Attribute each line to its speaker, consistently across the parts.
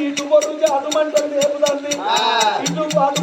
Speaker 1: ఇటు పొరుగు మంటలు లేపుదండి ఇటు అటు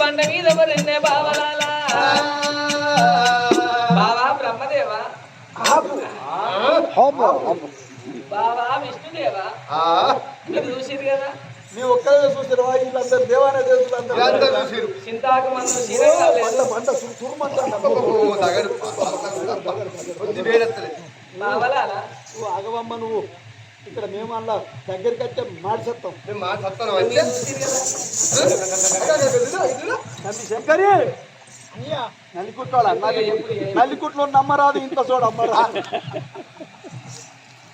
Speaker 1: బండ మీద
Speaker 2: నిన్నే బావలాలా? బావా బ్రహ్మదేవా? బావా విష్ణుదేవా? మీరు చూసిరు కదా?
Speaker 1: నీ ఒక్కరే చూసారు వీళ్ళందరూ దేవాలయ దేవతలు
Speaker 2: చింతాకు మనం చీరగా
Speaker 1: మంట సురుమంట
Speaker 2: బావలాలా?
Speaker 1: నువ్వు ఆగవమ్మ నువ్వు. ఇక్కడ మేము అలా దగ్గరికి వచ్చే మాడిసేస్తాం నంది శంకరి! నల్లికుట్లో నమ్మరాదు ఇంత చూడ అమ్మరాదు.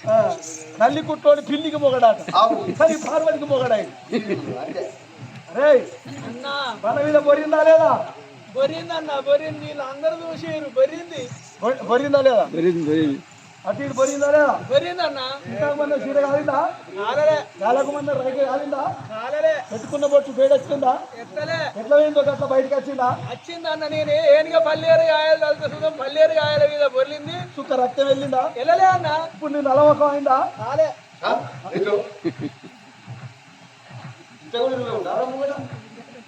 Speaker 1: ఆ, నల్లికుట్లోని పిల్లికి మొగడాట. సరి పార్వతికి మొగడాయి అరే
Speaker 3: అన్నా.
Speaker 1: మన మీద బొరిందా లేదా?
Speaker 3: బొరిందన్న బొరింది. వీళ్ళందరూ చూసారు బొరింది.
Speaker 1: బొరిందా లేదా? అటు ఇటు లేదా
Speaker 3: బొరిందన్న
Speaker 1: ఇంకా మన కాలిందా?
Speaker 3: కాలలే.
Speaker 1: గాలకు మన రైకి కాలిందా?
Speaker 3: కాలలే.
Speaker 1: పెట్టుకున్న బొట్టు వేడెక్కిందా
Speaker 3: ఎత్తలే.
Speaker 1: ఎట్లా పోయిందో అట్లా బయటకు వచ్చిందా?
Speaker 3: వచ్చిందన్న నేను ఏనుగా పల్లేరు గాయాలు తలుచుకుందాం పల్లేరు గాయాల మీద బొర్లింది
Speaker 1: చుక్క రక్తం వెళ్ళిందా?
Speaker 3: వెళ్ళలే అన్న.
Speaker 1: ఇప్పుడు నేను అలవకం అయిందా?
Speaker 3: కాలే.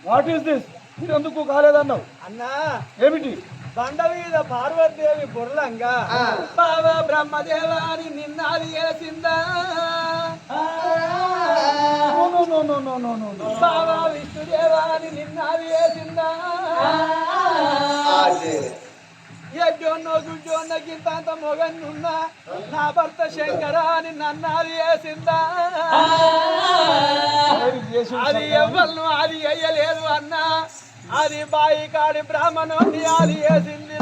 Speaker 1: వాట్ ఈస్ దిస్ మీరు ఎందుకు కాలేదన్నావు?
Speaker 3: అన్నా.
Speaker 1: ఏమిటి?
Speaker 3: బండ మీద పార్వతీదేవి బుర్లంగా బాబా బ్రహ్మదేవాని నిన్నాది వేసిందా
Speaker 1: నో
Speaker 3: బాబా విష్ణుదేవాని నిన్నాది వేసిందా ఎడ్డోన్నో గుడ్డోన్న గింత మొగన్నున్నా నా భర్త శంకరాని నన్నాది వేసిందా అది ఎవ్వరు అది అయ్యలేదు అన్నా. అది బాయి కాడి బ్రాహ్మణుని అది వేసింది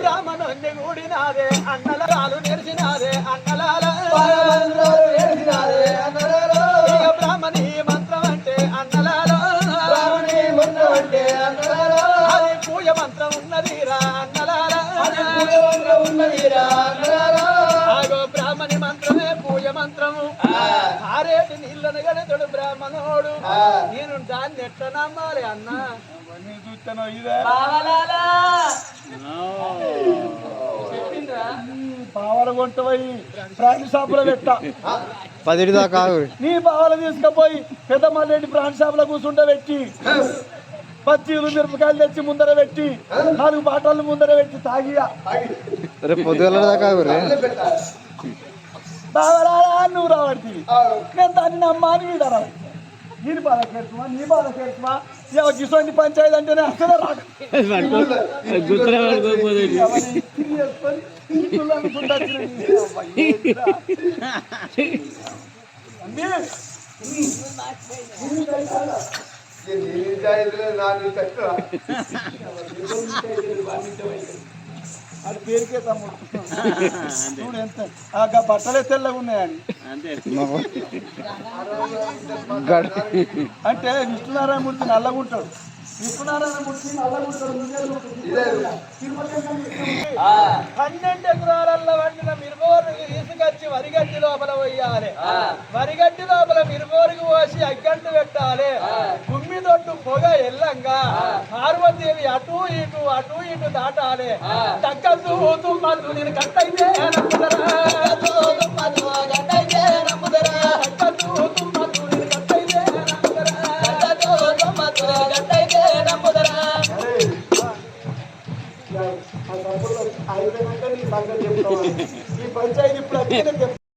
Speaker 3: బ్రాహ్మణుని కూడినాదే అన్నల రాలు నెరిసినాదే అన్నలాల ఇక బ్రాహ్మణి మంత్రం అంటే అన్నలాల. అది పూజ మంత్రం బ్రాహ్మణోడు నేను దాన్ని ఎట్లా నమ్మాలి అన్న?
Speaker 1: అవన్నీ చూస్తాను ఇదే.
Speaker 2: బావలాలా. చెప్పిండ్రా?
Speaker 1: పావల కొంటపోయి ప్రాణి షాపులో పెట్ట.
Speaker 4: పదిటి దాకా ఆగు.
Speaker 1: నీ పావల తీసుకుపోయి పెద్ద మల్లెడ్డి ప్రాణి షాపులో కూర్చుంటే పెట్టి పచ్చీలు మిరపకాయలు తెచ్చి ముందర పెట్టి నాలుగు బాటలు ముందర పెట్టి తాగియా.
Speaker 4: రేపు పొద్దుగల దాకా.
Speaker 1: బావరాలా నువ్వు రావడుతుంది నేను దాన్ని నమ్మా అని వీడు రావాలి దీని బాధ కేర్చుమా నీ బాధ కేర్చుమా ఇక పంచాయతీ అంటేనే అసలు రాదు. అది పేరుకే తమ్ముడు. చూడు ఎంత ఆ బట్టలే తెల్లగా ఉన్నాయని. అంటే విష్ణునారాయణమూర్తి నల్లగుంటాడు.
Speaker 3: పన్నెండు ఎకరాలలో వండిన మిరుబోరుకు తీసుకొచ్చి వరిగడ్డి లోపల పోయాలి. వరిగడ్డి లోపల మిరుబోరుకు పోసి అగ్గంటు పెట్టాలి. గుమ్మి తొట్టు పొగ ఎల్లంగా పార్వతీవి అటు ఇటు అటు ఇటు దాటాలి. తగ్గదు నేను కట్టయితే bien.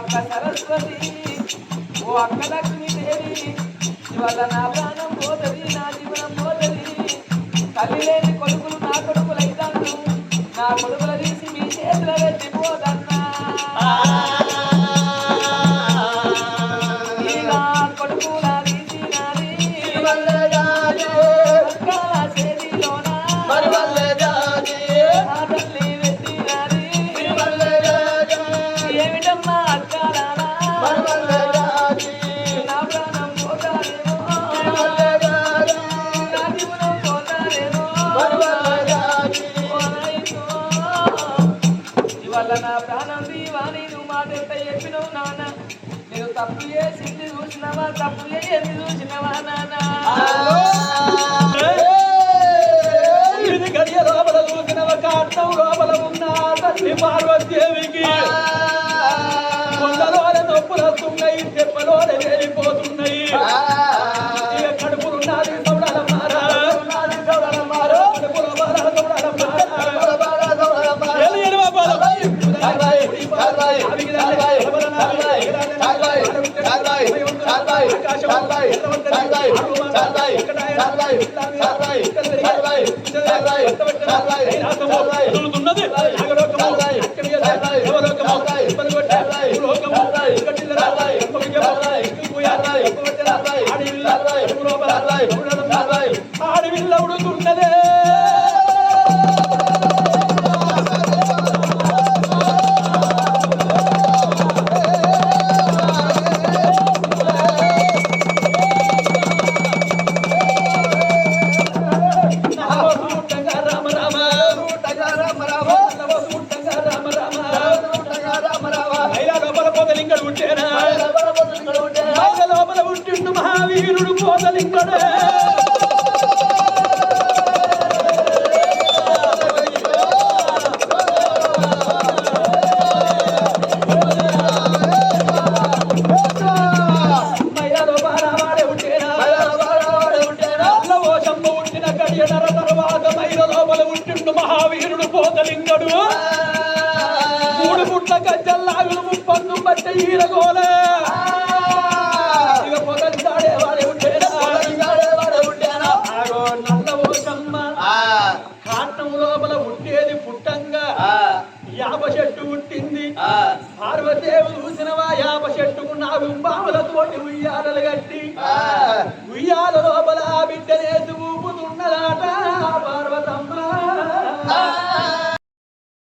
Speaker 3: అక్క సరస్వతి
Speaker 2: ఓ అక్క లక్ష్మీదేవి ఇవాళ నా ప్రాణం పోతుంది నా జీవనం పోతుంది తల్లి లేని కొడుకులు నా కొడుకులైతాను నా కొడుకుల తీసి మీ చేతుల వెళ్ళిపోతాను తప్పు చేసింది చూసినవా తప్పు చేసింది చూసినవా
Speaker 3: ఇది గడియ లోపల చూసిన ఒక అర్థం లోపల ఉన్న తల్లి పార్వతీదేవికి? కొండలోన నొప్పులు వస్తున్నాయి తెప్పలోన వెళ్ళిపోతున్నాయి కడుపులున్నది సౌడాల మారా కడుపులో మారా సౌడాల మారా ఏలు ఆడివిల్ల, ఇబ్బులోపల, కోటి ఉయ్యాలలు కట్టి ఉయ్యాలలో